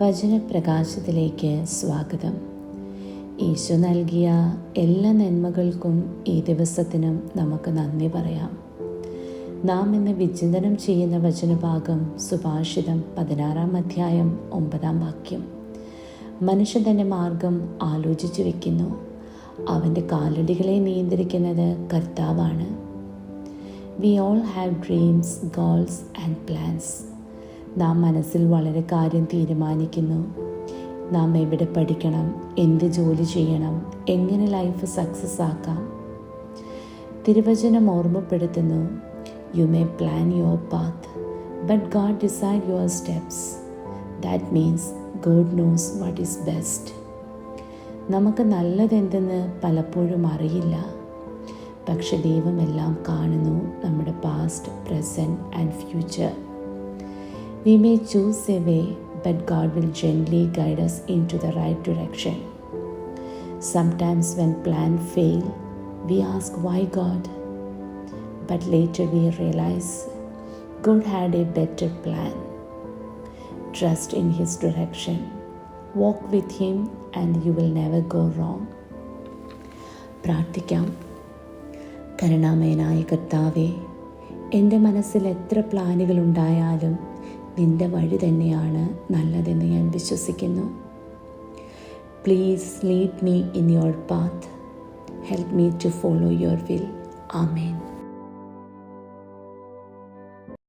വചനപ്രകാശത്തിലേക്ക് സ്വാഗതം. ഈശോ നൽകിയ എല്ലാ നന്മകൾക്കും ഈ ദിവസത്തിനും നമുക്ക് നന്ദി പറയാം. നാം ഇന്ന് വിചിന്തനം ചെയ്യുന്ന വചനഭാഗം സുഭാഷിതം പതിനാറാം അധ്യായം ഒമ്പതാം വാക്യം. മനുഷ്യൻ തന്നെ മാർഗം ആലോചിച്ചു വെക്കുന്നു. അവന്റെ കാലടികളെ നിയന്ത്രിക്കുന്നത് കർത്താവാണ്. We all have dreams goals and plans നാം മനസ്സിൽ വളരെ കാര്യം തീരുമാനിക്കുന്നു. നാം എവിടെ പഠിക്കണം എന്ത് ജോലി ചെയ്യണം എങ്ങനെ ലൈഫ് സക്സസ് ആക്കാം? തിരുവചനം ഓർമ്മപ്പെടുത്തുന്നു you may plan your path but God decide your steps that means God knows what is best നമുക്ക് നല്ലതെന്തെന്ന് പലപ്പോഴും അറിയില്ല. പക്ഷെ ദൈവമെല്ലാം കാണുന്നു നമ്മുടെ past present and future we may choose a way but God will gently guide us into the right direction sometimes when plan fail we ask why God but later we realise God had a better plan trust in his direction walk with him and you will never go wrong പ്രാർത്ഥിക്കാം കരുണാമയനായ കർത്താവെ എൻ്റെ മനസ്സിൽ എത്ര പ്ലാനുകളുണ്ടായാലും നിന്റെ വഴി തന്നെയാണ് നല്ലതെന്ന് ഞാൻ വിശ്വസിക്കുന്നു. Please lead me in your path help me to follow your will amen